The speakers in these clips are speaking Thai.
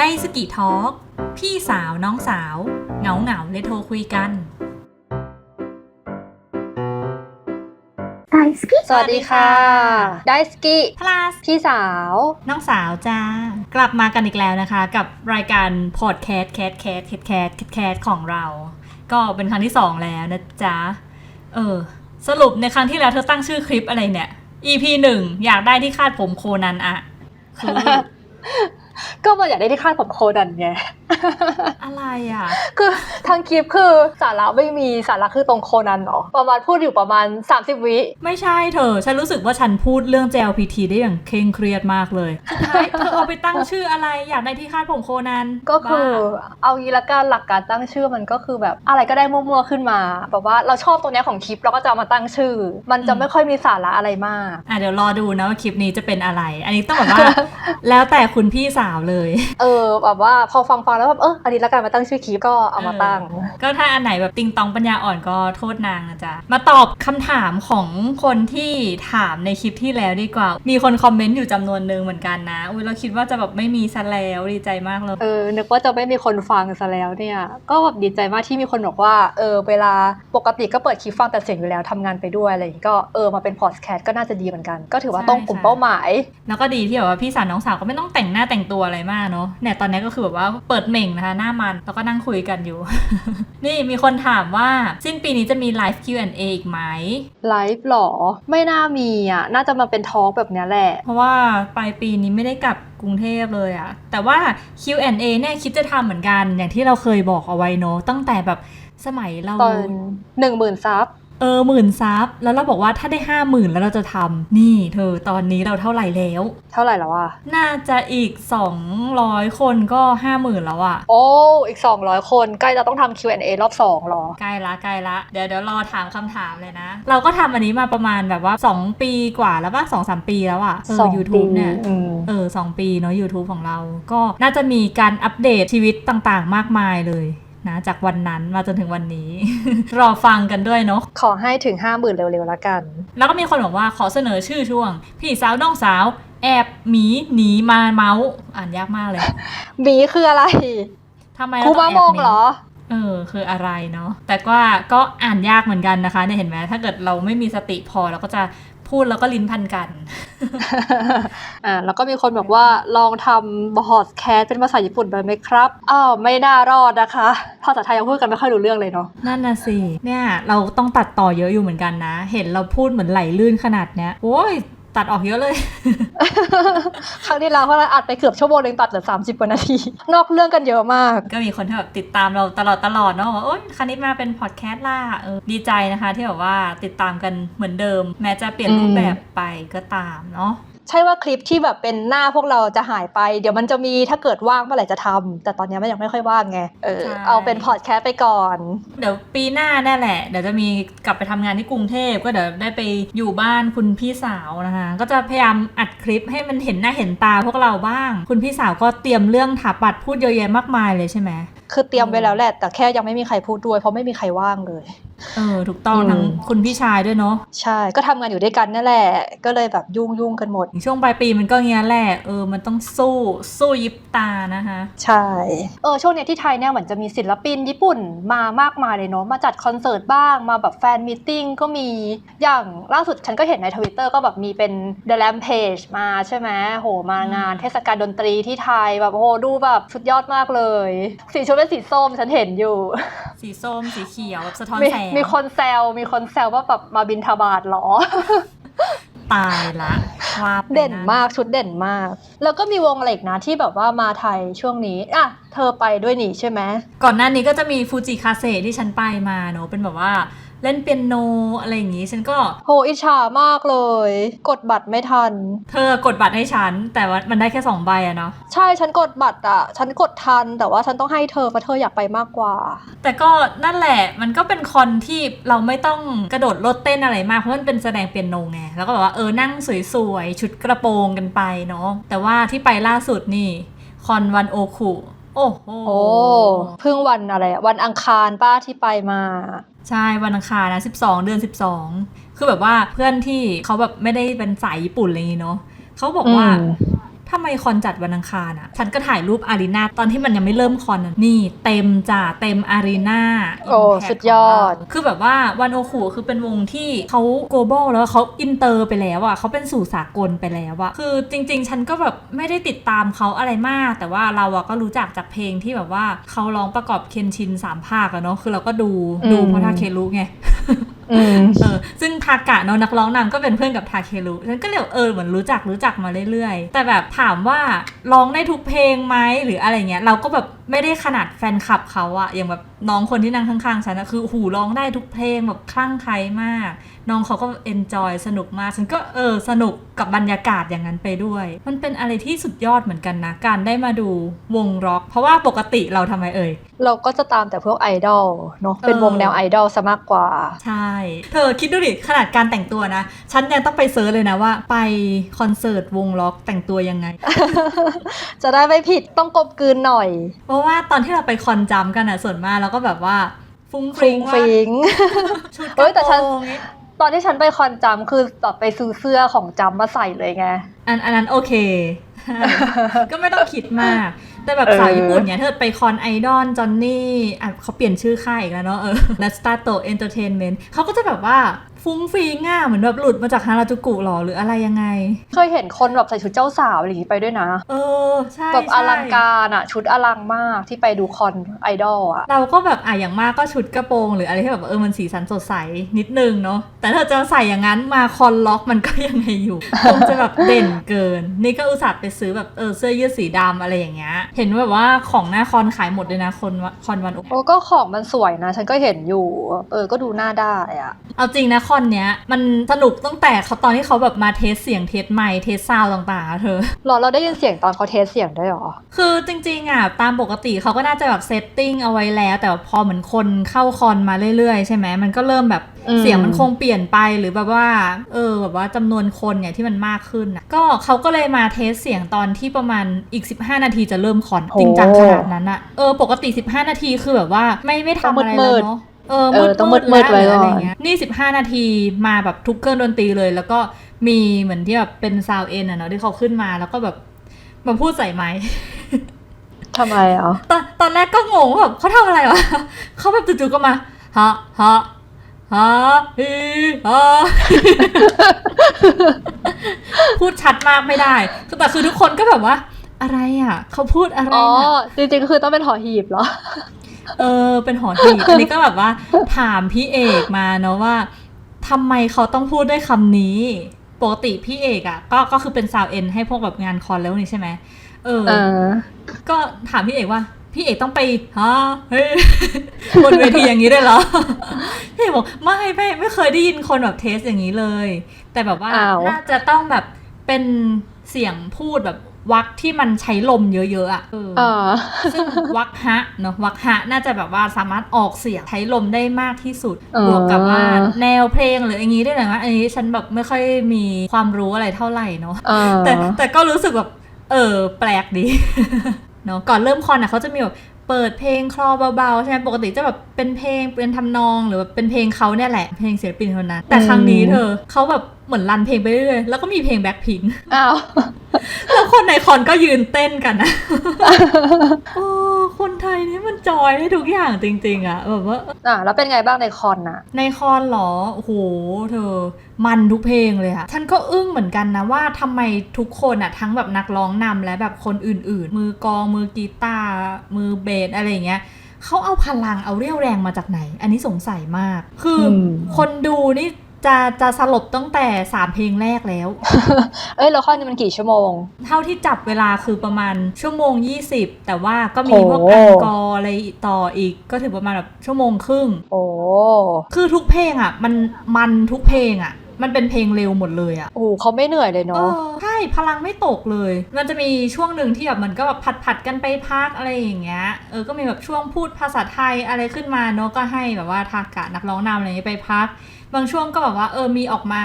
ไดสกิทอกพี่สาวน้องสาว เหงาเหงาเลยโทรคุยกัน ไดสกิสวัสดีค่ะ ไดสกิพลาสพี่สาว น้องสาวจ้ากลับมากันอีกแล้วนะคะ กับรายการพอดแคสต์แคสแคสแคสแคสแคสของเรา ก็เป็นครั้งที่สองแล้วนะจ๊ะ เออ สรุปในครั้งที่แล้วเธอตั้งชื่อคลิปอะไรเนี่ย EP หนึ่งอยากได้ที่คาดผมโคนันอะคือ ก็มาอยากได้ที่คาดผมโคดันไงอะไรอะคือทางคลิปคือสาระไม่มีสาระคือตรงโคนันเนาะประมาณพูดอยู่ประมาณ 30 วิ ไม่ใช่เธอ ฉันรู้สึกว่าฉันพูดเรื่อง JLPT ได้อย่างเคร่งเครียดมากเลยสุดท้ายเธอเอาไปตั้งชื่ออะไรอยากได้ที่คาดผมโคนันก็คือบ้าเอางี้ละกันหลักการตั้งชื่อมันก็คือแบบอะไรก็ได้มั่วๆขึ้นมาแบบว่าเราชอบตรงเนี้ยของคลิปเราก็จะเอามาตั้งชื่อ มันจะไม่ค่อยมีสาระอะไรมากอะเดี๋ยวรอดูนะว่าคลิปนี้จะเป็นอะไร อันนี้ต้องแบบว่า แล้วแต่คุณพี่สาวเลย เออแบบว่าพอฟังฟังๆแล้วแบบเอออันนี้ละกันมาตั้งชื่อคลิปก็เอามาตั้ง ก็ถ้าอันไหนแบบติงตองปัญญาอ่อนก็โทษนางนะจ๊ะ มาตอบคำถามของคนที่ถามในคลิปที่แล้วดีกว่า มีคนคอมเมนต์อยู่จำนวนหนึ่งเหมือนกันนะ อุ้ยเราคิดว่าจะแบบไม่มีซะแล้วดีใจมากเลย เออ นึกว่าจะไม่มีคนฟังซะแล้วเนี่ย ก็แบบดีใจมากที่มีคนบอกว่า เออ เวลาปกติก็เปิดคลิปฟังแต่เสียงอยู่แล้วทำงานไปด้วยอะไรอย่างงี้ก็เออมาเป็นพอดแคสต์ก็น่าจะดีเหมือนกัน ก็ถือว่าตรงกลุ่มใช่เป้าหมาย แล้วก็ดีที่แบบว่าพี่สาวน้องสาวก็ไม่ต้องแต่งหน้าแต่งตัวอะไรมากเนาะเนี่ยตอนนี้ก็คือแบบว่าเปิดเหม่งนะคะ หน้ามันแล้วก็นั่งคุยกันอยู่ นี่มีคนถามว่าสิ้นปีนี้จะมีไลฟ์ Q&A อีกไหมไลฟ์หรอ ไม่น่ามีอะ น่าจะมาเป็นทอล์กแบบเนี้ยแหละ เพราะว่าปลายปีนี้ไม่ได้กลับกรุงเทพเลยอะแต่ว่า Q&A เนี่ยคิดจะทำเหมือนกัน อย่างที่เราเคยบอกเอาไว้เนาะตั้งแต่แบบสมัยเราตอนหนึ่งหมื่นซับ เออหมื่นซับแล้วเราบอกว่าถ้าได้ห้าหมื่นแล้วเราจะทำนี่เธอตอนนี้เราเท่าไหร่แล้ว เท่าไหร่แล้วอะน่าจะอีก 200 คนก็ห้าหมื่นแล้วอะโอ้อีก 200 คนใกล้จะต้องทำ Q&A รอบ2หรอ ใกล้ละใกล้ละเดี๋ยวเดี๋ยวรอถามคำถามเลยนะ เราก็ทำอันนี้มาประมาณแบบว่า 2 ปีกว่าแล้วป่ะสองสามปีแล้วอะเอสออง YouTube ปีเนี่ย อืม เออสองปีเนาะ YouTube ของเรา ก็น่าจะมีการอัปเดตชีวิตต่างๆ มากมายเลย นะจากวันนั้นมาจนถึงวันนี้ รอฟังกันด้วยเนาะขอให้ถึง 50,000 เร็วๆแล้วกัน แล้วก็มีคนบอกว่าขอเสนอชื่อช่วง พี่สาวน้องสาว แอบหมีหนีมาเมาส์อ่านยากมากเลยบีคืออะไรทำไมครูเราต้มาองโมแอบงหนีเหรอเออคืออะไรเนาะแต่ว่าก็อ่านยากเหมือนกันนะคะเนี่ยเห็นไหมถ้าเกิดเราไม่มีสติพอเราก็จะ พูดแล้วก็ลิ้นพันกันอ่าแล้วก็มีคนบอกว่าลองทำบอดแคสเป็นภาษาญี่ปุ่นไปไหมครับอ้าวไม่น่ารอดนะคะภาษาไทยยังพูดกันไม่ค่อยรู้เรื่องเลยเนาะนั่นน่ะสิเนี่ยเราต้องตัดต่อเยอะอยู่เหมือนกันนะ เห็นเราพูดเหมือนไหลลื่นขนาดเนี้ยโอ้ย ตัดออกเยอะเลย ครั้งที่แล้วเพราะเราอัดไปเกือบชั่วโมงนึงตัดเหลือสามสิบกว่านาที นอกเรื่องกันเยอะมาก ก็มีคนที่แบบติดตามเราตลอดตลอดเนาะว่าโอ๊ยคณิตมาเป็นพอดแคสต์ล่ะเออดีใจนะคะ ที่แบบว่าติดตามกันเหมือนเดิม แม้จะเปลี่ยนอืมรูปแบบไปก็ตามเนาะ ใช่ว่าคลิปที่แบบเป็นหน้าพวกเราจะหายไป เดี๋ยวมันจะมีถ้าเกิดว่างเมื่อไหร่จะทำแต่ตอนนี้มันยังไม่ค่อยว่างไงเออใช่เอาเป็นพอดแคสต์ไปก่อน เดี๋ยวปีหน้าแน่แหละ เดี๋ยวจะมีกลับไปทำงานที่กรุงเทพก็เดี๋ยวได้ไปอยู่บ้านคุณพี่สาวนะคะก็จะพยายามอัดคลิปให้มันเห็นหน้าเห็นตาพวกเราบ้าง คุณพี่สาวก็เตรียมเรื่องถาปัดพูดเยอะแยะมากมายเลยใช่ไหมคือเตรียมไว้แล้วแหละแต่แค่ยังไม่มีใครพูดด้วยเพราะไม่มีใครว่างเลย เออถูกต้องอืมทั้งคุณพี่ชายด้วยเนาะใช่ ก็ทำงานอยู่ด้วยกันนั่นแหละ ก็เลยแบบยุ่งยุ่งๆกันหมด ช่วงปลายปีมันก็เงี้ยแหละเออมันต้องสู้สู้ยิบตานะคะใช่เออช่วงเนี้ยที่ไทยเนี่ยเหมือนจะมีศิลปินญี่ปุ่นมามากมายเลยเนาะมาจัดคอนเสิร์ตบ้างมาแบบแฟนมีตติ้งก็มีอย่างล่าสุดฉันก็เห็นในทวิตเตอร์ก็แบบมีเป็น The Rampage มาใช่ไหมโหมางานเทศกาลดนตรีที่ไทยแบบโหดูแบบสุดยอดมากเลย สีชุดเป็นสีส้มฉันเห็นอยู่ สีส้มสีเขียวแบบสะท้อนมีแสงมีคนแซวมีคนแซวว่าแบบมาบินทบาทเหรอ ตายละว่าไปเด่นะมากชุดเด่นมาก แล้วก็มีวงอะไรอีกนะที่แบบว่ามาไทยช่วงนี้อะเธอไปด้วยนี่ใช่ไหมก่อนหน้านี้ก็จะมีฟูจิคาเซที่ฉันไปมาเนอะเป็นแบบว่า เล่นเปียโนอะไรอย่างงี้ ฉันก็โหอิจฉามากเลย กดบัตรไม่ทัน เธอกดบัตรให้ฉัน แต่ว่ามันได้แค่สองใบอะเนาะใช่ฉันกดบัตรอะฉันกดทันแต่ว่าฉันต้องให้เธอเพราะเธออยากไปมากกว่า แต่ก็นั่นแหละมันก็เป็นคอนที่เราไม่ต้องกระโดดโลดเต้นอะไรมากเพราะมันเป็นแสดงเปียโนไงแล้วก็แบบว่าเออนั่งสวยๆชุดกระโปรงกันไปเนาะแต่ว่าที่ไปล่าสุดนี่คอนวันโอคุโอ้โหโอ้เพิ่งวันอะไรอะวันอังคารป้าที่ไปมา ใช่วันอังคารนะ12 เดือน 12 คือแบบว่าเพื่อนที่เขาแบบไม่ได้เป็นสายญี่ปุ่นอะไรอย่างงี้เนาะเขาบอกว่า ทำไมคอนจัดวันอังคารอะฉันก็ถ่ายรูปอารีนาตอนที่มันยังไม่เริ่มคอนอะนี่เต็มจ้ะเต็มอารีนาโอ้สุดยอด คือแบบว่าวันโอคูคือเป็นวงที่เขา global แล้วเขาอินเตอร์ไปแล้วอะเขาเป็นสู่สากลไปแล้วอะคือจริง ๆ ฉันก็แบบไม่ได้ติดตามเขาอะไรมาก แต่ว่าเราอะก็รู้จักจากเพลงที่แบบว่าเขาร้องประกอบเคนชินสามภาคอะเนาะคือเราก็ดูอืมดูเพราะทาเครุไงอืม เออซึ่งทากะเนาะนักร้องนำก็เป็นเพื่อนกับทาเครุฉันก็เลยเออเหมือนรู้จักรู้จักมาเรื่อยๆ แต่แบบถามว่าร้องได้ทุกเพลงไหมหรืออะไรเงี้ย เราก็แบบไม่ได้ขนาดแฟนคลับเขาอะอย่างแบบน้องคนที่นั่งข้างๆฉันนะคือหูร้องได้ทุกเพลงแบบคลั่งไคล้มาก น้องเขาก็เอนจอยสนุกมาก ฉันก็เออสนุกกับบรรยากาศอย่างนั้นไปด้วย มันเป็นอะไรที่สุดยอดเหมือนกันนะ การได้มาดูวงร็อก เพราะว่าปกติเราทำไมเอ่ย เราก็จะตามแต่พวกไอดอลเนาะเป็นเออวงแนวไอดอลซะมากกว่า ใช่เธอคิดดูดิขนาดการแต่งตัวนะ ฉันยังต้องไปเซิร์ชเลยนะว่า ไปคอนเสิร์ตวงล็อกแต่งตัวยังไง จะได้ไม่ผิดต้องกลมกลืนหน่อย เพราะว่าตอนที่เราไปคอนจัมกันอะส่วนมากเราก็แบบว่าฟุ้งฟริงว่าฟริงชุดกเอ้ระยแต่ฉันโปรงนี้ตอนที่ฉันไปคอนจำคือแบบไปซื้อเสื้อของจำมาใส่เลยไง อันอันนั้นโอเค ก็ไม่ต้องคิดมาก แต่แบบเออสาวญี่ปุ่นเนี่ยเธอไปคอนไอดอลจอนนี่อะเขาเปลี่ยนชื่อค่ายอีกแล้วเนาะเออและสตาร์โตเอนเตอร์เทนเมนต์เขาก็จะแบบว่า ฟุ้งฟิงอะเหมือนแบบหลุดมาจากฮาราจูกุหรอหรืออะไรยังไง เคยเห็นคนแบบใส่ชุดเจ้าสาวอะไรอย่างนี้ไปด้วยนะ เออใช่แบบใช่อลังการอะชุดอลังมากที่ไปดูคอนไอดอลอะเราก็แบบอะอย่างมากก็ชุดกระโปรง หรืออะไรที่แบบเออมันสีสันสดใสนิดนึงเนาะแต่ถ้าจะใส่อย่างนั้นมาคอนล็อกมันก็ยังไงอยู่คงจะแบบเด่นเกิน นี่ก็อุตส่าห์ไปซื้อแบบเออเสื้อยืดสีดำอะไรอย่างเงี้ยเห็นแบบว่าของหน้าคอนขายหมดเลยนะคนวะคอนวันโอ้ก็ของมันสวยนะ ฉันก็เห็นอยู่ เออก็ดูหน้าได้อะเอาจริงนะคอนเนี้ยมันสนุกตั้งแต่เขาตอนที่เขาแบบมาเทสเสียงเทสไมค์เทสซาวด์ต่างๆอะเธอหรอเราได้ยินเสียงตอนเขาเทสเสียงด้วยเหรอ คือจริงๆอะตามปกติเขาก็น่าจะแบบเซตติ้งเอาไว้แล้ว แต่พอเหมือนคนเข้าคอนมาเรื่อยๆ ใช่ไหมมันก็เริ่มแบบอืมเสียงมันคงเปลี่ยนไปหรือแบบว่า เออแบบว่าจำนวนคนเนี่ยที่มันมากขึ้นน่ะก็เขาก็เลยมาเทสเสียงตอนที่ประมาณอีก 15 นาทีจะเริ่มคอนจริงจังขนาดนั้นอะเออปกติ 15 นาทีคือแบบว่าไม่ไม่ทำอะไรแล้วเนาะ เออเออต้องมืดๆแล้วไว้หรือก่อะไรอนเงี้ยนี่15นาทีมาแบบทุกเครื่องดนตรีเลย แล้วก็มีเหมือนที่แบบเป็นซาวเอ็นอะเนาะที่เขาขึ้นมาแล้วก็แบบมาพูดใส่ไมค์ทำไมอะตอนตอนแรกก็งงว่าแบบเขาทำอะไรวะเขาแบบจู่ๆก็มาฮะฮะฮะฮีฮะพูดชัดมากไม่ได้แต่คือทุกคนก็แบบว่า อะไรอะ เขาพูดอะไรอ๋อนะจริงๆก็คือต้องเป็นหอหีบเหรอ เออ เป็นหอหีบอันนี้ก็แบบว่า ถามพี่เอกมาเนาะว่าทำไมเขาต้องพูดด้วยคำนี้ ปกติพี่เอกอะ ก็ก็คือเป็นซาวเอ็นให้พวกแบบงานคอนแล้วนี่ใช่ไหมเออเออ ก็ถามพี่เอกว่า พี่เอกต้องไปฮะเฮ้ยบนเวทีอย่างนี้ได้เหรอ พี่เอกบอกไม่ไม่ไม่เคยได้ยินคนแบบเทสอย่างนี้เลย แต่แบบว่าอ้าวน่าจะต้องแบบเป็นเสียงพูดแบบ วักที่มันใช้ลมเยอะๆอะเออเออซึ่งวักฮะเนาะวักฮะน่าจะแบบว่าสามารถออกเสียงใช้ลมได้มากที่สุดอ๋อบวกกับว่าแนวเพลงหรืออย่างนี้ด้วยนะอันนี้ฉันแบบไม่ค่อยมีความรู้อะไรเท่าไหร่เนาะเออแต่แต่ก็รู้สึกแบบเออแปลกดีเนาะก่อนเริ่มคอนอะเขาจะมีแบบเปิดเพลงคลอเบาๆ ใช่ไหมปกติจะแบบเป็นเพลงเป็นทำนองหรือแบบเป็นเพลงเขาเนี่ยแหละ เพลงศิลปินคนนั้นแต่ครั้งนี้เธอเขาแบบ เหมือนรันเพลงไปเรื่อยๆ แล้วก็มีเพลงแบ็คพิงอ้าว แล้วคนในคอนก็ยืนเต้นกันนะโอ้คนไทยนี่มันจอยได้ทุกอย่างจริง ๆอะแบบว่าอะแล้วเป็นไงบ้างในคอนอะ ในคอนเหรอโอ้โหเธอ มันทุกเพลงเลยอะฉันก็อึ้งเหมือนกันนะว่าทำไมทุกคนอะทั้งแบบนักร้องนำและแบบคนอื่น ๆ มือกลองมือกีตาร์มือเบสอะไรอย่างเงี้ยเขาเอาพลังเอาเรี่ยวแรงมาจากไหน อันนี้สงสัยมาก คืออมคนดูนี่ จะจะสลบตั้งแต่สามเพลงแรกแล้ว เอ้ยแล้วคอนนี้มันกี่ชั่วโมง เท่าที่จับเวลาคือประมาณชั่วโมง 20 แต่ว่าก็มีโหพวกอังกอร์อะไรต่ออีกก็ถึงประมาณแบบชั่วโมงครึ่ง โอ้ คือทุกเพลงอะ มันมันทุกเพลงอะมันเป็นเพลงเร็วหมดเลยอะโหเขาไม่เหนื่อยเลยเอเนาะอใช่ พลังไม่ตกเลย มันจะมีช่วงหนึ่งที่แบบมันก็แบบผัดผัดๆกันไปพักอะไรอย่างเงี้ย เออ ก็มีแบบช่วงพูดภาษาไทยอะไรขึ้นมาเนาะ ก็ให้แบบว่าทากะนักร้องนำอะไรอย่างเงี้ยไปพัก บางช่วงก็แบบว่าเออมีออกมา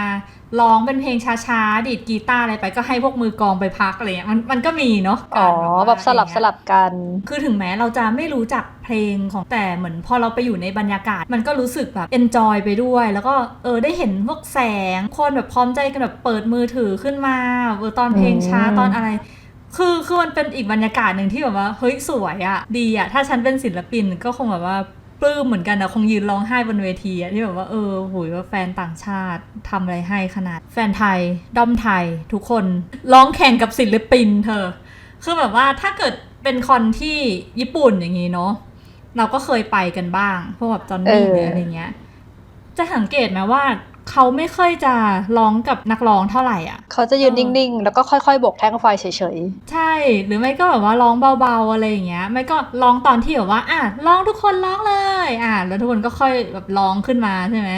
ร้องเป็นเพลงช้าๆดีดกีตาร์อะไรไปก็ให้พวกมือกลองไปพักอะไรเงี้ยมันมันก็มีเนาะอ๋อการว่าแบบสลับอย่างสเงี้ยลับกัน คือถึงแม้เราจะไม่รู้จักเพลงของแต่เหมือนพอเราไปอยู่ในบรรยากาศ มันก็รู้สึกแบบเอนจอยไปด้วย แล้วก็เออได้เห็นพวกแสงคนแบบพร้อมใจกันแบบเปิดมือถือขึ้นมาเออตอนเพลงช้าอืมตอนอะไรคือคือมันเป็นอีกบรรยากาศหนึ่งที่แบบว่าเฮ้ยสวยอะดีอะถ้าฉันเป็นศิลปินก็คงแบบว่า ปลื้มเหมือนกันนะคงยืนร้องไห้บนเวทีอะที่แบบว่าเออโหยว่าแฟนต่างชาติทำอะไรให้ขนาด แฟนไทยด้อมไทยทุกคนร้องแข่งกับศิลปินเธอ คือแบบว่าถ้าเกิดเป็นคอนที่ญี่ปุ่นอย่างนี้เนาะเราก็เคยไปกันบ้างพวกแบบจอนนี่เออหรืออะไรเงี้ย จะสังเกตไหมว่า เขาไม่ค่อยจะร้องกับนักร้องเท่าไหร่อะ เขาจะยืนเออนิ่งๆ แล้วก็ค่อยๆโบกแท่งไฟเฉยใช่ หรือไม่ก็แบบว่าร้องเบาๆอะไรอย่างเงี้ย ไม่ก็ร้องตอนที่แบบว่า อะร้องทุกคนร้องเลย อะแล้วทุกคนก็ค่อยแบบร้องขึ้นมาใช่ไหม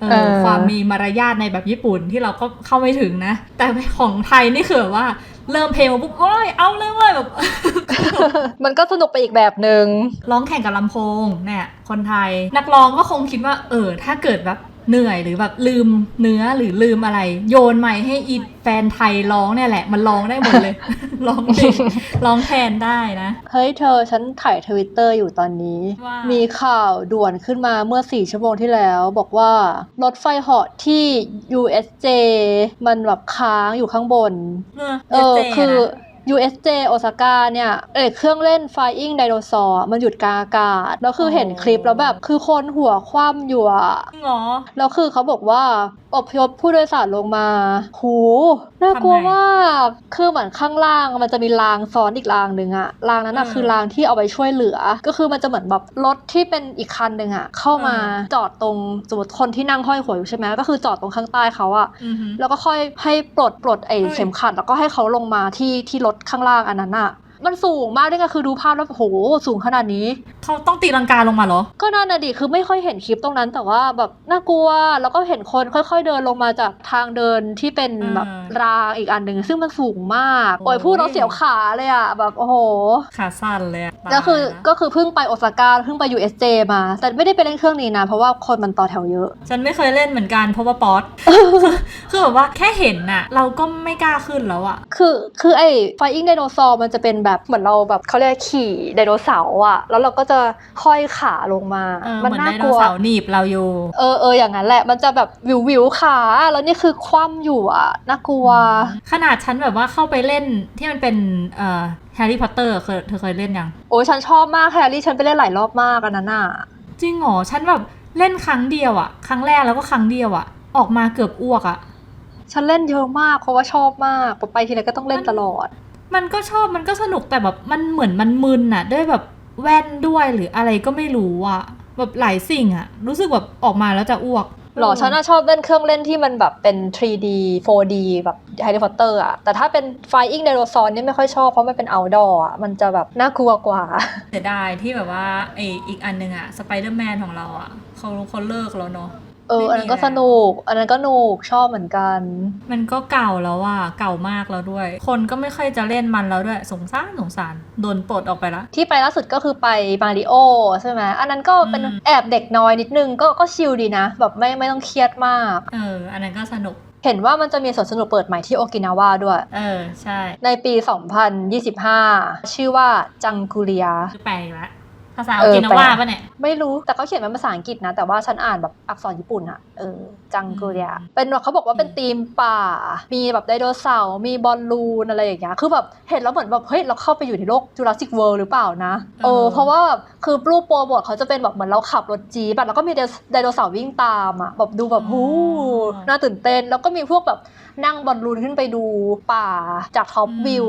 เออเออความมีมารยาทในแบบญี่ปุ่นที่เราก็เข้าไม่ถึงนะ แต่ของไทยนี่คือแบบว่าเริ่มเพลงมาปุ๊บโอ้ยเอาเลยเว้ยแบบๆมันก็สนุกไปอีกแบบหนึ่งร้องแข่งกับลำโพงเนี่ยคนไทย นักร้องก็คงคิดว่า เออ ถ้าเกิดแบบ เหนื่อยหรือแบบลืมเนื้อหรือลืมอะไร โยนใหม่ให้อีแฟนไทยร้องเนี่ยแหละ มันร้องได้หมดเลย ร้องเพลงร้องแทนได้นะ เฮ้ยเธอฉันถ่ายทวิตเตอร์อยู่ตอนนี้ว่ามีมีข่าวด่วนขึ้นมาเมื่อ4ชั่วโมงที่แล้ว บอกว่ารถไฟเหาะที่ USJ มันแบบค้างอยู่ข้างบน เออเออเจคือนะ USJ โอซาก้าเนี่ยเออเครื่องเล่น Flying Dinosaur อะมันหยุดกลางอากาศ แล้วคือเห็นคลิปแล้วแบบ คือคนหัวคว่ำอยู่อะจริงเหรอแล้วคือเขาบอกว่าอพยพผู้โดยสารลงมาหูน่ากลัวทำไงมากคือเหมือนข้างล่างมันจะมีรางซ้อนอีกรางหนึ่งอะรางนั้นอะอืมคือรางที่เอาไปช่วยเหลือ ก็คือมันจะเหมือนแบบรถที่เป็นอีกคันหนึ่งอะเข้ามาอืมจอดตรงสมมติคนที่นั่งห้อยหัวอยู่ใช่ไหมก็คือจอดตรงข้างใต้เขาอะอือหือแล้วก็ค่อยให้ปลดปลดไอ้เฮ้ยเข็มขัดแล้วก็ให้เขาลงมาที่ที่รถข้างล่างอันนั้นอะ มันสูงมากด้วยไงคือดูภาพแล้วโหสูงขนาดนี้ เขาต้องตีลังกาลงมาเหรอ ก็นั่นน่ะดิคือไม่ค่อยเห็นคลิปตรงนั้น แต่ว่าแบบน่ากลัวแล้วก็เห็นคนค่อย ๆ เดินลงมาจากทางเดินที่เป็นอ่าแบบรางอีกอันหนึ่งซึ่งมันสูงมากโอ้ยโอ้ยพูดเราเสียวขาเลยอะแบบโอ้โหขาสั้นเลยอะแล้วคือตายละก็คือเพิ่งไปโอซาก้าเพิ่งไป USJ มาแต่ไม่ได้ไปเล่นเครื่องนี้นะ เพราะว่าคนมันต่อแถวเยอะ ฉันไม่เคยเล่นเหมือนกันเพราะว่าป๊อตคือแบบว่าแค่เห็นน่ะ เราก็ไม่กล้าขึ้นแล้วอะคือคือไอ้ Flying Dinosaur มันจะเป็นแบบเหมือนเราแบบเขาเรียกขี่ไดโนเสาร์อะแล้วเราก็จะห้อยขาลงมาเออมันเหมือนน่าไดกโนลัวเสาร์หนีบเราอยู่เออเอออย่างนั้นแหละมันจะแบบวิววิวขาแล้วนี่คือคว่ำอยู่อะน่ากลัว ขนาดฉันแบบว่าเข้าไปเล่นที่มันเป็นเอ่อแฮร์รี่พอตเตอร์เคยเธอเคยเล่นยังโอ้ยฉันชอบมากแฮร์รี่ฉันไปเล่นหลายรอบมากอันนั้นน่ะจริงเหรอฉันแบบเล่นครั้งเดียวอะครั้งแรกแล้วก็ครั้งเดียวอะออกมาเกือบอ้วกอะฉันเล่นเยอะมากเพราะว่าชอบมากไปทีไรก็ต้องเล่นตลอด มันก็ชอบมันก็สนุกแต่แบบมันเหมือนมันมึนอะด้วยแบบแว่นด้วยหรืออะไรก็ไม่รู้อะแบบหลายสิ่งอะรู้สึกแบบออกมาแล้วจะอ้วกหรอฉันน่ะชอบเล่นเครื่องเล่นที่มันแบบเป็น 3D 4D แบบ Harry Potter อะแต่ถ้าเป็น Flying Dinosaur นี่ไม่ค่อยชอบ เพราะมันเป็น outdoor อะมันจะแบบน่ากลัวกว่า เสียดายที่แบบว่าไออีกอันหนึ่งอะสไปเดอร์แมนของเราอะเขาเขาเลิกแล้วเนาะ เออไม่มีอันนั้นก็แล้วสนุก อันนั้นก็หนุกชอบเหมือนกัน มันก็เก่าแล้วอะเก่ามากแล้วด้วย คนก็ไม่ค่อยจะเล่นมันแล้วด้วย สงสารสงสารโดนปลดออกไปละ ที่ไปล่าสุดก็คือไปมาริโอใช่ไหมอันนั้นก็เป็นอืมแอบเด็กน้อยนิดนึงก็ก็ชิลดีนะ แบบไม่ไม่ต้องเครียดมาก เออ อันนั้นก็สนุกเห็นว่ามันจะมีสวนสนุกเปิดใหม่ที่โอกินาวาด้วย เออ ใช่ ในปี 2025 ชื่อว่าจังกุเรียคือแปลอีกแล้ว ภาษาเอโออกินาแปลว่าปะเนี่ย ไม่รู้แต่เขาเขียนเป็นภาษาอังกฤษนะ แต่ว่าฉันอ่านแบบอักษรญี่ปุ่นอะเออจังกุเรียอืมเป็นแบบเขาบอกว่าเป็นธีมป่า มีแบบไดโนเสาร์มีบอลลูนอะไรอย่างเงี้ยคือแบบเห็นแล้วเหมือนแบบเฮ้ยเราเข้าไปอยู่ในโลกจูราสสิกเวิลด์หรือเปล่านะเออเพราะว่าแบบคือรูปโปรโมทเขาจะเป็นแบบเหมือนเราขับรถจี๊ปอะแล้วก็มีไดโนเสาร์วิ่งตามอะแบบดูแบบหูน่าตื่นเต้นแล้วก็มีพวกแบบนั่งบอลลูนขึ้นไปดูป่าจากท็อปวิว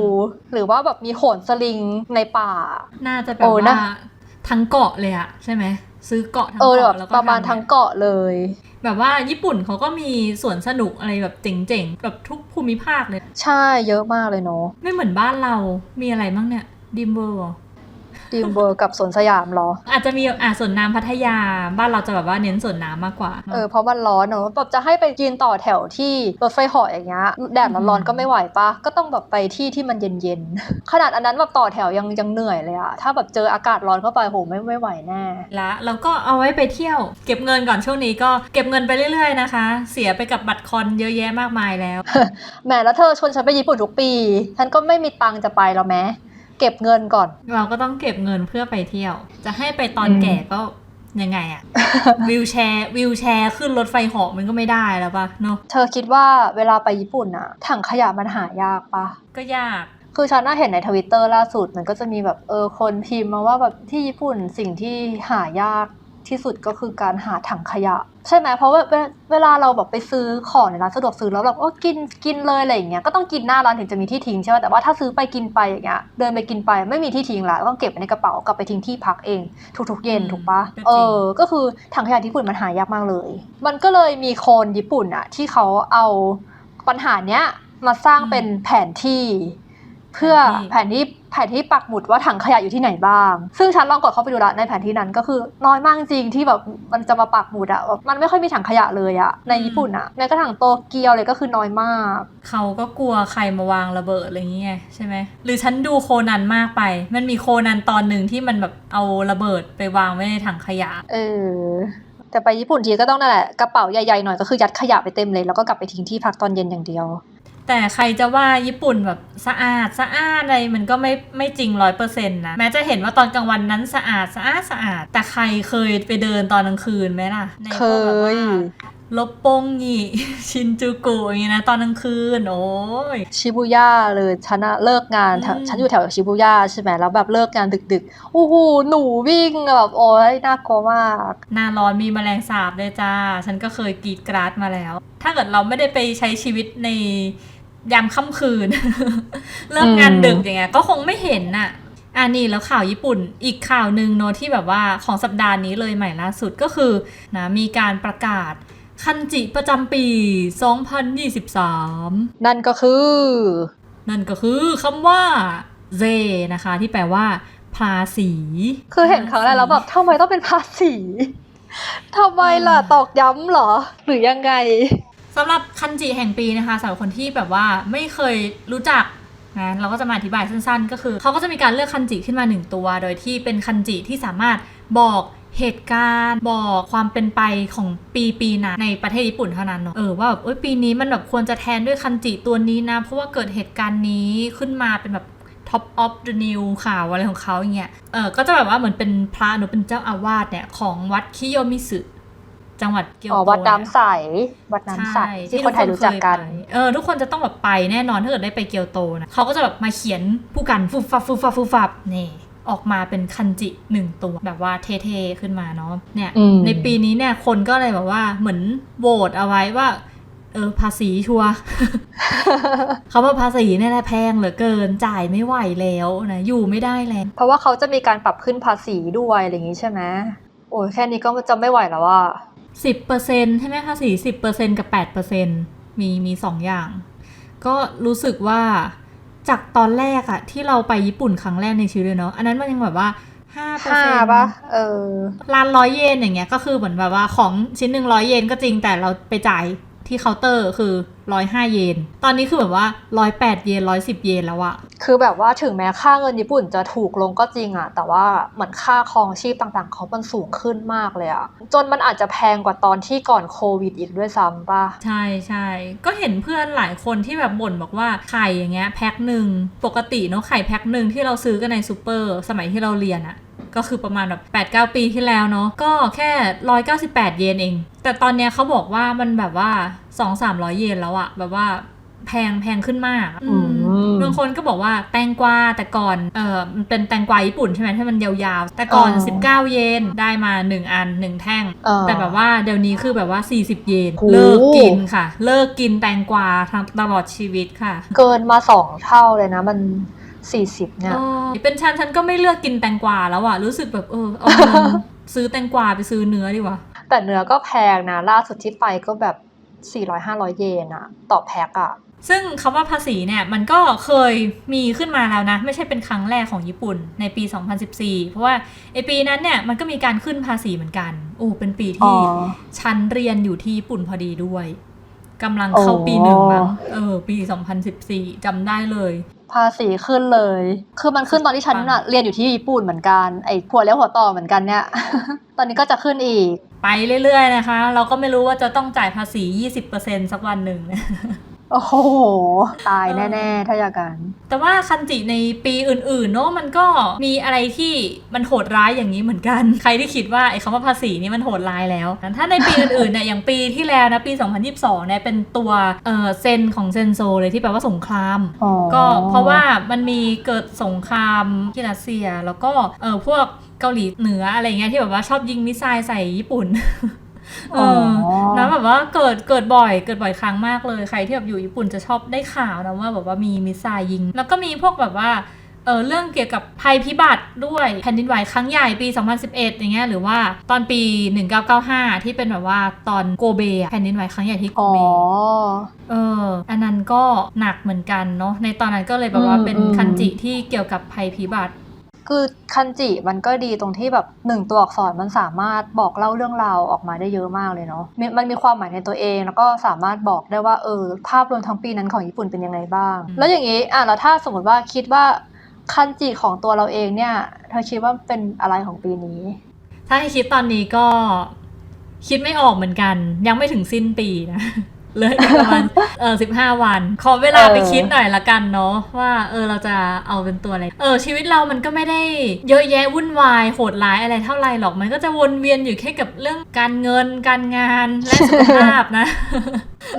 หรือว่าแบบมีโหนสลิงในป่า น่าจะแบโอ้บนะว่า ทั้งเกาะเลยอะใช่ไหมซื้อเกาะทั้งเออแบเกาะบแล้วก็ประมาณทำทั้งเกาะเลย แบบว่าญี่ปุ่นเขาก็มีสวนสนุกอะไรแบบเจ๋งๆแบบทุกภูมิภาคเลย ใช่เยอะมากเลยเนาะไม่เหมือนบ้านเรา มีอะไรบ้างเนี่ยดิมเบอร์ ดีมเวิร์กับสวนสยามเหรอ อาจจะมีอะสวนน้ำพัทยา บ้านเราจะแบบว่าเน้นสวนน้ำมากกว่า เออเพราะมันร้อนเนอะแบบจะให้ไปยืนต่อแถวที่รถไฟเหาะอย่างเงี้ยแดดร้อนๆก็ไม่ไหวปะก็ต้องแบบไปที่ที่มันเย็นๆ ขนาดอันนั้นแบบต่อแถวยังยังเหนื่อยเลยอะถ้าแบบเจออากาศร้อนเข้าไปโหไม่ไม่ไหวแน่ละแล้วก็เอาไว้ไปเที่ยว เก็บเงินก่อนช่วงนี้ก็เก็บเงินไปเรื่อยๆนะคะ เสียไปกับบัตรคอนเยอะแยะมากมายแล้วแหมแล้วเธอชวนฉันไปญี่ปุ่นทุกปี ฉันก็ไม่มีตังค์จะไปแล้วแม้ เก็บเงินก่อน เราก็ต้องเก็บเงินเพื่อไปเที่ยว จะให้ไปตอนอืมแก่ก็ยังไงอะวิวแชร์วิวแชร์ขึ้นรถไฟเหาะมันก็ไม่ได้แล้วปะเนาะเธอคิดว่าเวลาไปญี่ปุ่นอะถังขยะมันหายากปะก็ยากคืคือฉันน่าเห็นในทวิตเตอร์ล่าสุดมันก็จะมีแบบเออคนพิมพ์มาว่าแบบที่ญี่ปุ่นสิ่งที่หายาก ที่สุดก็คือการหาถังขยะ ใช่ไหมเพราะว่าเวเวลาเราแบบไปซื้อของในร้านสะดวกซื้อแล้วแบบโอ้กินกินเลยอะไรอย่างเงี้ยก็ต้องกินหน้าร้านถึงจะมีที่ทิ้งใช่ไหมแต่ว่าถ้าซื้อไปกินไปอย่างเงี้ยเดินไปกินไปไม่มีที่ทิ้งละต้องเก็บไว้ในกระเป๋ากลับไปทิ้งที่พักเองทุกๆเย็นอืมถูกปะก็จริงเออ ก็คือถังขยะญี่ปุ่นมันหายากมากเลย มันก็เลยมีคนญี่ปุ่นอะที่เขาเอาปัญหาเนี้ยมาสร้างเป็นแผนที่ เพื่อแผนที่แผนที่ปักหมุดว่าถังขยะอยู่ที่ไหนบ้าง ซึ่งฉันลองกดเข้าไปดูละในแผนที่นั้นก็คือน้อยมากจริงที่แบบมันจะมาปักหมุดอะแบบมันไม่ค่อยมีถังขยะเลยอะในญี่ปุ่นอะแม้กระทั่งโตเกียวเลยก็คือน้อยมาก เขาก็กลัวใครมาวางระเบิดอะไรอย่างเงี้ยใช่ไหมหรือฉันดูโคนันมากไป มันมีโคนันตอนหนึ่งที่มันแบบเอาระเบิดไปวางไว้ในถังขยะ เออแต่ไปญี่ปุ่นทีก็ต้องนั่นแหละกระเป๋าใหญ่ๆหน่อยก็คือยัดขยะไปเต็มเลยแล้วก็กลับไปทิ้งที่พักตอนเย็นอย่างเดียว แต่ใครจะว่าญี่ปุ่นแบบสะอาดสะอาดอะไรมันก็ไม่ไม่จริงร้อยเปอร์เซ็นต์นะแม้จะเห็นว่าตอนกลางวันนั้นสะอาดสะอาดสะอาด แต่ใครเคยไปเดินตอนกลางคืนไหมล่ะในเคพวกแบบว่ายลบปงงีชินจูกุอย่างงี้นะตอนกลางคืนโอ้ยชิบูย่าเลยฉันอะเลิกงานแถวอืมฉันอยู่แถวชิบูย่าใช่ไหมแล้วแบบเลิกงานดึกๆโอ้โหหนูวิ่งแบบโอ้ยน่ากลัวมากหน้าร้อนมีแมลงสาบด้วยจ้า ฉันก็เคยกรีดกราดมาแล้ว ถ้าเกิดเราไม่ได้ไปใช้ชีวิตใน ยามค่ำคืนเลิกงานดึกอย่างเงี้ยก็คงไม่เห็นน่ะอันนี้แล้วข่าวญี่ปุ่นอีกข่าวหนึ่งเนอะที่แบบว่าของสัปดาห์นี้เลยใหม่ล่าสุดก็คือนะมีการประกาศคันจิประจำปี 2023 นั่นก็คือ นั่นก็คือคำว่าเซนะคะ ที่แปลว่า ภาษี คือเห็นครั้งแรกแล้วแบบทำไมต้องเป็นภาษีทำไมล่ะตอกย้ำเหรอ หรือยังไง สำหรับคันจิแห่งปีนะคะสำหรับคนที่แบบว่าไม่เคยรู้จักนะเราก็จะมาอธิบายสั้นๆ ก็คือเขาก็จะมีการเลือกคันจิขึ้นมาหนึ่งตัว โดยที่เป็นคันจิที่สามารถบอกเหตุการณ์บอกความเป็นไปของปีปีนั้นในประเทศญี่ปุ่นเท่านั้นเนอะเออว่าแบบปีนี้มันแบบควรจะแทนด้วยคันจิตัวนี้นะ เพราะว่าเกิดเหตุการณ์นี้ขึ้นมาเป็นแบบ Top of the New ข่าวอะไรของเขาอย่างเงี้ยเออก็จะแบบว่าเหมือนเป็นพระหรือเป็นเจ้าอาวาสเนี่ยของวัดคิโยมิสึ จังหวัดเกียวอ๋อโตวัดเนี่ยน้ำใสวัดน้ำใสที่คนไทยรู้จักกันทุเคยไปเออทุกคนจะต้องแบบไปแน่นอนถ้าเกิดได้ไปเกียวโตนะเขาก็จะแบบมาเขียนผู้กันฟุบฟับฟุบฟับฟุบฟับนี่ออกมาเป็นคันจิหนึ่งตัวแบบว่าเท่ๆขึ้นมาเนาะเนี่ยอืมในปีนี้เนี่ยคนก็เลยแบบว่าเหมือนโหวตเอาไว้ว่าเออภาษีชัวร์เขาว่าภาษีเนี่ยแหละแพงเหลือเกินจ่ายไม่ไหวแล้วนะอยู่ไม่ได้แล้วเพราะว่าเขาจะมีการปรับขึ้นภาษีด้วยอะไรอย่างนี้ใช่ไหมโอ้ยแค่นี้ก็จะไม่ไหวแล้วว่า สิบเปอร์เซ็นใช่ไหมภาษีสิบเปอร์เซ็นกับแปดเปอร์เซ็นมีมีสองอย่าง ก็รู้สึกว่าจากตอนแรกอะที่เราไปญี่ปุ่นครั้งแรกในชีวิตเลยเนาะอันนั้นมันยังแบบว่าห้าเปอร์ห้าเซ็นปะเออร้านร้อยเยนอย่างเงี้ยก็คือเหมือนแบบว่าของชิ้นหนึ่งร้อยเยนก็จริงแต่เราไปจ่าย ที่เคาน์เตอร์คือร้อยห้าเยน ตอนนี้คือแบบว่าร้อยแปดเยนร้อยสิบเยนแล้วอะคือแบบว่าถึงแม้ค่าเงินญี่ปุ่นจะถูกลงก็จริงอะแต่ว่าเหมือนค่าครองชีพต่างๆเขามันสูงขึ้นมากเลยอะจนมันอาจจะแพงกว่าตอนที่ก่อนโควิดอีกด้วยซ้ำปะใช่ใช่ก็เห็นเพื่อนหลายคนที่แบบบ่นบอกว่าไข่อย่างเงี้ยแพ็คหนึ่งปกติเนาะไข่แพ็คหนึ่งที่เราซื้อกันในซูเปอร์สมัยที่เราเรียนอะ ก็คือประมาณแบบ8 9ปีที่แล้วเนาะก็แค่ 198 เยนเอง แต่ตอนเนี้ยเขาบอกว่ามันแบบว่า 2 3 0 0 เยนแล้วอะแบบว่าแพงแพงขึ้นมากอืมมบางคนก็บอกว่าแตงกวาแต่ก่อน เออมันเป็นแตงกวาญี่ปุ่นใช่ไหมที่มันยาวๆ แต่ก่อนอ๋อ19 เยนได้มา 1 อัน 1 แท่งเออแต่แบบว่าเดี๋ยวนี้คือแบบว่า 40 เยนโอ้เลิกกินค่ะ เลิกกินแตงกวาทั้งตลอดชีวิตค่ะ เกินมาสองเท่าเลยนะ มัน สี่สิบเนี่ย เออเป็นฉันฉันก็ไม่เลือกกินแตงกวาแล้วอะรู้สึกแบบเออเอาเงิน ซื้อแตงกวาไปซื้อเนื้อดีกว่าแต่เนื้อก็แพงนะ ล่าสุดที่ไปก็แบบ 400-500 เยนอะต่อแพ็คอะซึ่งคำว่าภาษีเนี่ยมันก็เคยมีขึ้นมาแล้วนะ ไม่ใช่เป็นครั้งแรกของญี่ปุ่นในปี 2014 เพราะว่าไอปีนั้นเนี่ยมันก็มีการขึ้นภาษีเหมือนกันโอ้เป็นปีอ๋อที่ ฉันเรียนอยู่ที่ญี่ปุ่นพอดีด้วย กำลังเข้าปีหนึ่งมั้งเออ ปี 2014จำได้เลย ภาษีขึ้นเลย คือมันขึ้นตอนที่ฉันอะเรียนอยู่ที่ญี่ปุ่นเหมือนกัน ไอ้หัวเลี้ยวหัวต่อเหมือนกันเนี่ย ตอนนี้ก็จะขึ้นอีก ไปเรื่อยๆนะคะ เราก็ไม่รู้ว่าจะต้องจ่ายภาษี 20%สักวันหนึ่งนะอ โอ้โห ตายแน่ ๆ ถ้าอย่างนั้น แต่ว่าคันจิในปีอื่น ๆ เนอะมันก็มีอะไรที่มันโหดร้ายอย่างนี้เหมือนกัน ใครที่คิดว่าไอ้คำว่าภาษีนี่มันโหดร้ายแล้วถ้าในปีอื่นๆเนี่ยอย่างปีที่แล้วนะปี 2022เนี่ยเป็นตัวเออเซนของเซนโซเลยที่แปลว่าสงคราม อ๋อ ก็เพราะว่ามันมีเกิดสงครามที่รัสเซีย แล้วก็เออพวกเกาหลีเหนืออะไรเงี้ยที่แบบว่าชอบยิงมิสไซล์ใส่ญี่ปุ่น เออแล้วแบบว่าเกิดเกิดบ่อยเกิดบ่อยครั้งมากเลยใครที่แบบอยู่ญี่ปุ่นจะชอบได้ข่าวนะว่าแบบว่ามีมิสไซล์ยิง แล้วก็มีพวกแบบว่าเออเรื่องเกี่ยวกับภัยพิบัติด้วยแผ่นดินไหวครั้งใหญ่ปี 2011 อย่างเงี้ยหรือว่าตอนปี 1995 ที่เป็นแบบว่าตอนโกเบอะแผ่นดินไหวครั้งใหญ่ที่โกอ๋อเบเอออันนั้นก็หนักเหมือนกันเนาะในตอนนั้นก็เลยแบบว่าอืมเป็นอืมคันจิที่เกี่ยวกับภัยพิบัติ คือคันจิมันก็ดีตรงที่แบบหนึ่งตัวอักษรมันสามารถบอกเล่าเรื่องราวออกมาได้เยอะมากเลยเนาะมมันมีความหมายในตัวเอง แล้วก็สามารถบอกได้ว่าเออภาพรวมทั้งปีนั้นของญี่ปุ่นเป็นยังไงบ้าง แล้วอย่างนี้อะแล้วถ้าสมมติว่าคิดว่าคันจิของตัวเราเองเนี่ยเธอคิดว่าเป็นอะไรของปีนี้ ถ้าให้คิดตอนนี้ก็คิดไม่ออกเหมือนกัน ยังไม่ถึงสิ้นปีนะ เหลยประมาณเออสิบห้าวัน ขอเวลาเออไปคิดหน่อยละกันเนาะว่าเออเราจะเอาเป็นตัวอะไร เออ ชีวิตเรามันก็ไม่ได้เยอะแยะวุ่นวายโหดร้ายอะไรเท่าไหร่หรอกมันก็จะวนเวียนอยู่แค่กับเรื่องการเงินการงานและสุขภาพนะ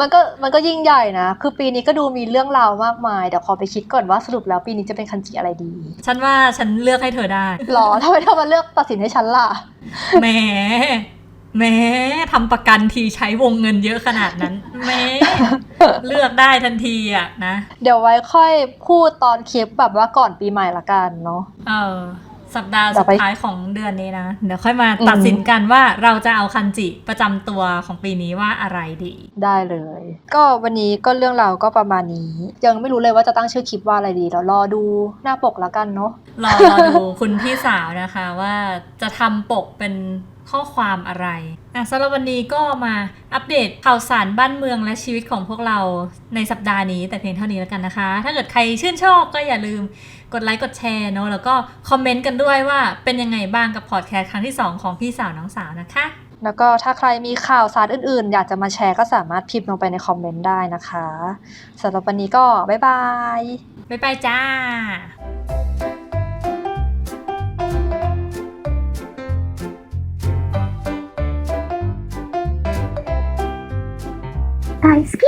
มันก็มันก็ยิ่งใหญ่นะ คือปีนี้ก็ดูมีเรื่องราวมากมายเดี๋ยวขอไปคิดก่อนว่าสรุปแล้วปีนี้จะเป็นคันจิอะไรดี ฉันว่าฉันเลือกให้เธอได้หรอทำไมเธอมาเลือกตัดสินให้ฉันล่ะแหม แหมทำประกันทีใช้วงเงินเยอะขนาดนั้นแหมเลือกได้ทันทีอะนะ เดี๋ยวไว้ค่อยพูดตอนคลิปแบบว่าก่อนปีใหม่ละกันเนาะเออ สัปดาห์เดี๋สุยวดไปท้ายของเดือนนี้นะ เดี๋ยวค่อยมาอืมตัดสินกันว่าเราจะเอาคันจิประจำตัวของปีนี้ว่าอะไรดี ได้เลย ก็วันนี้ก็เรื่องราวก็ประมาณนี้ ยังไม่รู้เลยว่าจะตั้งชื่อคลิปว่าอะไรดีเดี๋ยวรอดูหน้าปกละกันเนาะรอรอดูคุณพี่สาวนะคะว่าจะทำปกเป็น ข้อความอะไรอะสำหรับวันนี้ก็มาอัปเดตข่าวสารบ้านเมืองและชีวิตของพวกเราในสัปดาห์นี้แต่เพียงเท่านี้แล้วกันนะคะ ถ้าเกิดใครชื่นชอบก็อย่าลืมกดไลค์กดแชร์เนาะแล้วก็คอมเมนต์กันด้วยว่าเป็นยังไงบ้างกับพอดแคสต์ครั้งที่ 2 ของพี่สาวน้องสาวนะคะ แล้วก็ถ้าใครมีข่าวสารอื่นๆ อยากจะมาแชร์ก็สามารถพิมพ์ลงไปในคอมเมนต์ได้นะคะสำหรับวันนี้ก็บ๊ายบายบ๊ายบายจ้า 大好き。